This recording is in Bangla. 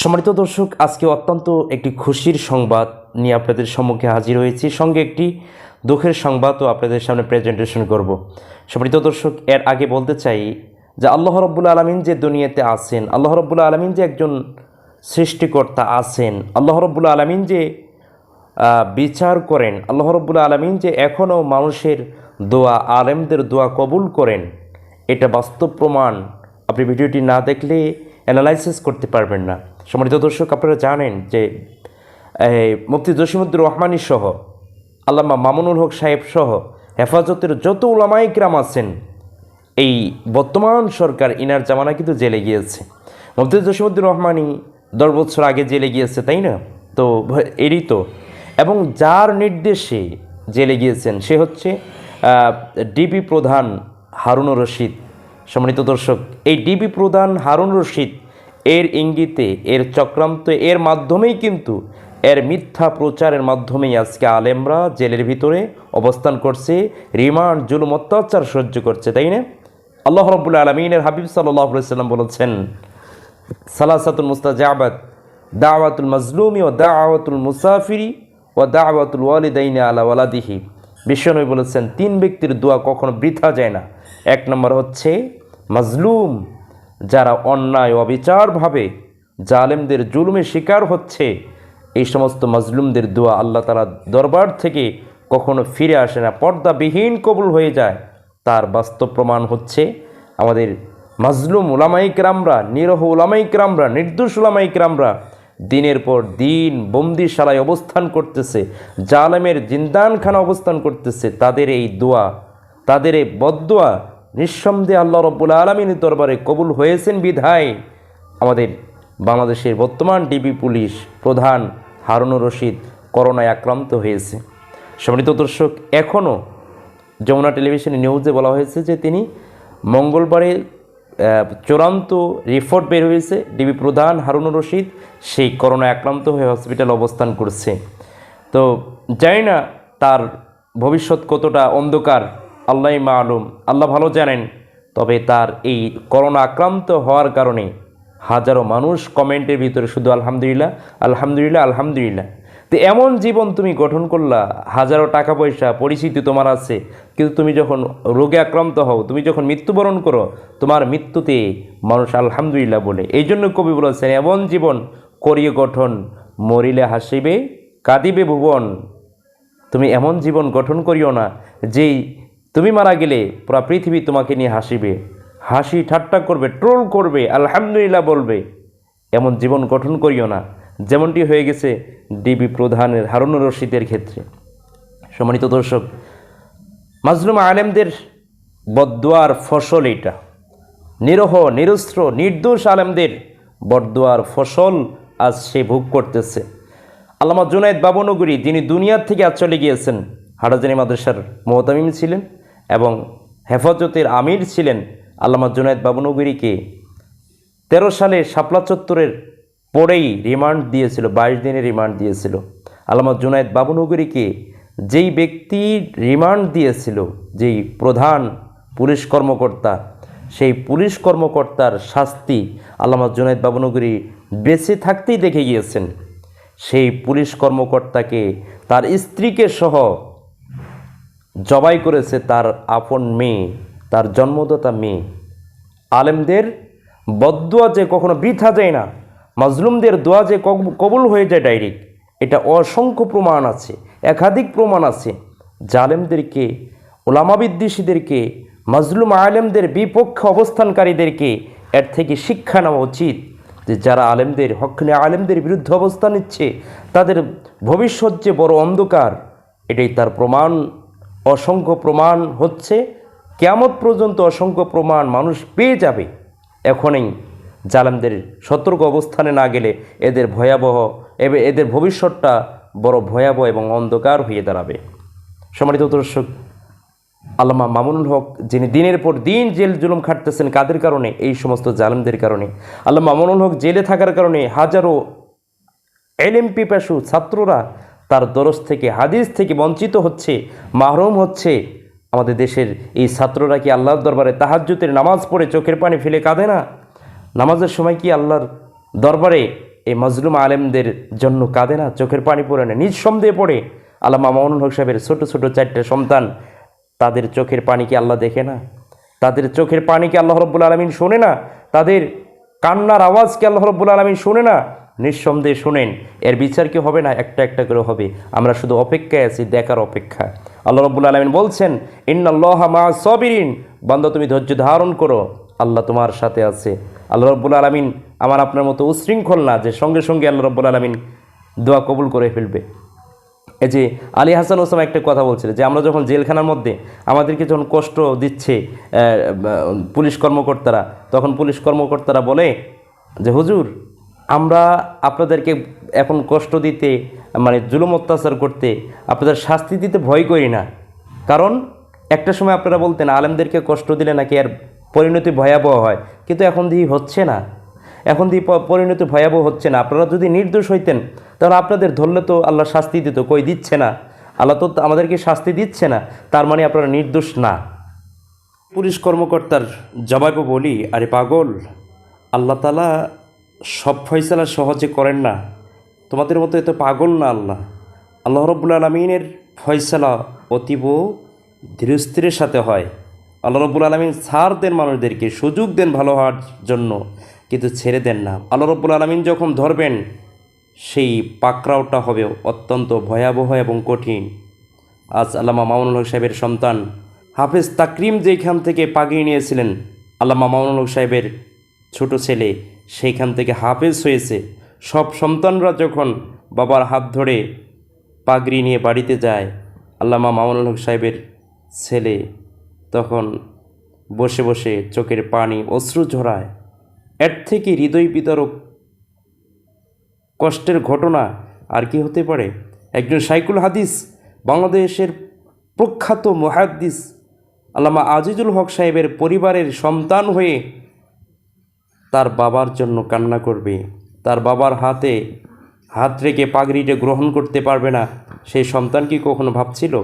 সম্মানিত দর্শক, আজকে অত্যন্ত একটি খুশির সংবাদ নিয়ে আপনাদের সম্মুখে হাজির হয়েছি। সঙ্গে একটি দুঃখের সংবাদও আপনাদের সামনে প্রেজেন্টেশন করব। সম্মানিত দর্শক, এর আগে বলতে চাই যে আল্লাহ রব্বুল আলমিন যে দুনিয়াতে আছেন, আল্লাহ রব্বুল আলমিন যে একজন সৃষ্টিকর্তা আছেন, আল্লাহ রব্বুল আলমিন যে বিচার করেন, আল্লাহ রব্বুল আলমিন যে এখনও মানুষের দোয়া, আলেমদের দোয়া কবুল করেন, এটা বাস্তব প্রমাণ। আপনি ভিডিওটি না দেখলে অ্যানালাইসিস করতে পারবেন না। সম্মানিত দর্শক, আপনারা জানেন যে মুফতি জসিমুদ্দুর রহমানী সহ, আল্লামা মামুনুল হক সাহেব সহ, হেফাজতের যত ওলামাই গ্রাম আছেন, এই বর্তমান সরকার ইনার জামানা কিন্তু জেলে গিয়েছে। মুফতি জসিমুদ্দুর রহমানী দশ বছর আগে জেলে গিয়েছে, তাই না? তো এরই তো। এবং যার নির্দেশে জেলে গিয়েছেন, সে হচ্ছে ডিবি প্রধান হারুনুর রশিদ। সম্মানিত দর্শক, এই ডিবি প্রধান হারুন রশিদ এর ইঙ্গিতে, এর চক্রান্ত এর মাধ্যমেই কিন্তু এর মিথ্যা প্রচারের মাধ্যমেই আজকে আলেমরা জেলের ভিতরে অবস্থান করছে, রিমান্ড, জুলুম, অত্যাচার সহ্য করছে, তাই না? আল্লাহ রব্বুল আলমিনের হাবিব সাল্লাম বলেছেন, সালাসাতুল মুস্তাজাবাত, দাওয়াতুল মাজলুমি ও দাওয়াতুল মুসাফিরি ও দাওয়াতুল ওয়ালিদাইনে আলা ওয়ালাদিহি। বিশ্বনবী বলেছেন, তিন ব্যক্তির দোয়া কখনো বৃথা যায় না। এক নম্বর হচ্ছে, মাজলুম যারা অন্যায় অবিচারভাবে জালেমদের জুলুমে শিকার হচ্ছে, এই সমস্ত মাজলুমদের দোয়া আল্লাহ তালা দরবার থেকে কখনো ফিরে আসে না। পর্দাবিহীন কবুল হয়ে যায়। তার বাস্তব প্রমাণ হচ্ছে, আমাদের মাজলুম ওলামাইকরামরা নিরহ ওলামাইকরামরা নির্দোষ ওলামাইকরামরা দিনের পর দিন বন্দিশালায় অবস্থান করতেছে, জালেমের জিন্দানখানা অবস্থান করতেছে। তাদের এই দোয়া, তাদের এই বদোয়া নিঃসন্দেহে আল্লাহ রব্বুল আলমিনের দরবারে কবুল হয়েছেন বিধায়। আমাদের বাংলাদেশের বর্তমান ডিবি পুলিশ প্রধান হারুনুর রশিদ করোনায় আক্রান্ত হয়েছে। সম্মানিত দর্শক এখনও যমুনা টেলিভিশনে নিউজে বলা হয়েছে যে তিনি মঙ্গলবারে চূড়ান্ত রিপোর্ট বের হয়েছে। ডিবি প্রধান হারুনুর রশিদ, সেই করোনা আক্রান্ত হয়ে হসপিটালে অবস্থান করছে। তো জানি না তার ভবিষ্যৎ কতটা অন্ধকার আল্লাহ মা মালুম। আল্লাহ ভালো জানেন, তবে তার এই করোনা আক্রান্ত হওয়ার কারণে হাজারো মানুষ কমেন্টের ভিতরে শুধু আলহামদুলিল্লাহ আলহামদুলিল্লাহ আলহামদুলিল্লাহ। তো এমন জীবন তুমি গঠন করলা, হাজারো টাকা পয়সা, পরিচিতি তোমার আছে, কিন্তু তুমি যখন রোগে আক্রান্ত হও, তুমি যখন মৃত্যুবরণ করো, তোমার মৃত্যুতে মানুষ আলহামদুলিল্লাহ বলে। এই জন্য কবি বলেছেন, এমন জীবন করিয়ে গঠন, মরিলে হাসিবে, কাঁদিবে ভুবন। তুমি এমন জীবন গঠন করিও না, যেই তুমি মারা গেলে পুরা পৃথিবী তোমাকে নিয়ে হাসিবে। হাসি ঠাট্টা করবে, ট্রোল করবে, আলহামদুলিল্লাহ বলবে। এমন জীবন গঠন করিও না। যেমনটি হয়ে গেছে ডিবি প্রধানের হারুনুর রশিদের ক্ষেত্রে। সম্মানিত দর্শক, মাজলুম আলেমদের বদুয়ার ফসল এটা। নিরহ, নিরস্ত্র, নির্দোষ আলেমদের বরদোয়ার ফসল আজ সে ভোগ করতেছে। আল্লামা জুনায়দ বাবনগরী, যিনি দুনিয়ার থেকে আজ চলে গিয়েছেন, হাটাজানি মাদ্রাসার মোহতামিম ছিলেন এবং হেফাজতের আমির ছিলেন আল্লামা জুনায়দ বাবনগরীকে তেরো সালে শাপলা চত্বরের পরেই রিমান্ড দিয়েছিল, বাইশ দিনের রিমান্ড দিয়েছিল। আল্লামা জুনায়দ বাবুনগরীকে যেই ব্যক্তি রিমান্ড দিয়েছিল, যেই প্রধান পুলিশ কর্মকর্তা, সেই পুলিশ কর্মকর্তার শাস্তি আল্লামা জুনায়দ বাবুনগরী বেঁচে থাকতেই দেখে গিয়েছেন। সেই পুলিশ কর্মকর্তাকে তার স্ত্রীকে সহ জবাই করেছে তার আপন মেয়ে, তার জন্মদাতা মেয়ে। আলেমদের বদুয়া যে কখনো বৃথা যায় না মাজলুমদের দোয়া যে কব- কবুল হয়ে যায় ডাইরেক্ট এটা অসংখ্য প্রমাণ আছে, একাধিক প্রমাণ আছে। জালেমদেরকে ওলামা বিদ্বেষীদেরকে, মাজলুম আলেমদের বিপক্ষে অবস্থানকারীদেরকে এর থেকে শিক্ষা নেওয়া উচিত যে যারা আলেমদের হকনে আলেমদের বিরুদ্ধে অবস্থান নিচ্ছে, তাদের ভবিষ্যৎ যে বড় অন্ধকার, এটাই তার প্রমাণ। অসংখ্য প্রমাণ হচ্ছে কেমত পর্যন্ত অসংখ্য প্রমাণ মানুষ পেয়ে যাবে। এখনই জালেমদের সতর্ক অবস্থানে না গেলে এদের ভয়াবহ এবে এদের ভবিষ্যৎটা বড় ভয়াবহ এবং অন্ধকার হয়ে দাঁড়াবে। সম্মানিত দর্শক, আল্লামা মামুনুল হক যিনি দিনের পর দিন জেল জুলুম খাটতেছেন কাদের কারণে? এই সমস্ত জালেমদের কারণে। আল্লাহ মামুনুল হক জেলে থাকার কারণে হাজারো এলএম পিপাসু ছাত্ররা তার দরস থেকে, হাদিস থেকে বঞ্চিত হচ্ছে, মাহরুম হচ্ছে। আমাদের দেশের এই ছাত্ররা কি আল্লাহর দরবারে তাহাজ্জুতের নামাজ পড়ে চোখের পানি ফেলে কাঁদে না? নামাজের সময় কি আল্লাহর দরবারে এই মজলুম আলেমদের জন্য কাঁদে না? চোখের পানি পড়ে না? নিজ নিঃসন্দেহে পড়ে। আল্লামা মামুনুল হক সাহেবের ছোটো ছোটো চারটে সন্তান, তাদের চোখের পানি কি আল্লাহ দেখে না? তাদের চোখের পানি কি আল্লাহ রব্বুল আলমিন শোনে না? তাদের কান্নার আওয়াজ কি আল্লাহ রব্বুল আলমিন শোনে না? নিঃসন্দেহে শোনেন, এর বিচার কি হবে না? একটা একটা করে হবে। আমরা শুধু অপেক্ষায় আছি, দেখার অপেক্ষা। আল্লাহ রব্বুল আলমিন বলছেন, ইন্নাল্লাহ মা সবিরিন। বান্দা, তুমি ধৈর্য ধারণ করো। আল্লাহ তোমার সাথে আছে। আল্লাহ রব্বুল আলমিন আমার আপনার মতো উশৃঙ্খল না, যে সঙ্গে সঙ্গে আল্লাহ রব্বুল আলমিন দোয়া কবুল করে ফেলবে। এই যে আলী হাসান ওসামা একটা কথা বলছিল, যে আমরা যখন জেলখানার মধ্যে আমাদেরকে যখন কষ্ট দিচ্ছে পুলিশ কর্মকর্তারা, তখন পুলিশ কর্মকর্তারা বলে যে, হুজুর, আমরা আপনাদেরকে এখন কষ্ট দিতে মানে জুলুম অত্যাচার করতে আপনাদের শাস্তি দিতে ভয় করি না। কারণ একটা সময় আপনারা বলতেন, আলেমদেরকে কষ্ট দিলে নাকি আর পরিণতি ভয়াবহ হয়। কিন্তু এখন দিয়ে হচ্ছে না। এখন দিয়ে পরিণতি ভয়াবহ হচ্ছে না। আপনারা যদি নির্দোষ হইতেন, তাহলে আপনাদের ধরলে তো আল্লাহ শাস্তি দিত, কই দিচ্ছে না। আল্লাহ তো আমাদেরকে শাস্তি দিচ্ছে না। তার মানে আপনারা নির্দোষ না। পুলিশ কর্মকর্তার জবাবে বলি, আরে পাগল, আল্লাহ তালা সব ফয়সালা সহজে করেন না। তোমাদের মতো এত পাগল না আল্লাহ। আল্লাহ রব্বুল আলমিনের ফয়সালা অতীব ধীরস্থিরের সাথে হয়। আল্লাহ রব্বুল আলমিন ছাড় দেন মানুষদেরকে, সুযোগ দেন ভালো হওয়ার জন্য, কিন্তু ছেড়ে দেন না। আল্লাহ রব্বুল আলমিন যখন ধরবেন, সেই পাকড়াওটা হবে অত্যন্ত ভয়াবহ এবং কঠিন। আজ আল্লামা মামুনুল হক সাহেবের সন্তান হাফেজ তাকরিম যেখান থেকে পাগিয়ে নিয়েছিলেন, আল্লামা মামুনুল হক সাহেবের ছোট ছেলে সেইখান থেকে হাফেজ হয়েছে। সব সন্তানরা যখন বাবার হাত ধরে পাগড়ি নিয়ে বাড়িতে যায়, আল্লামা মামুনুল হক সাহেবের ছেলে তখন বসে বসে চোখের পানি অশ্রু ঝরায়। এর থেকে হৃদয় বিতরক কষ্টের ঘটনা আর কি হতে পারে? একজন সাইকুল হাদিস, বাংলাদেশের প্রখ্যাত মুহাদ্দিস আল্লামা আজিজুল হক সাহেবের পরিবারের সন্তান হয়ে তার বাবার জন্য কান্না করবে। তার বাবার হাতে হাত রেখে পাগড়িটা গ্রহণ করতে পারবে না। সেই সন্তান কি কখনো ভাবছিল?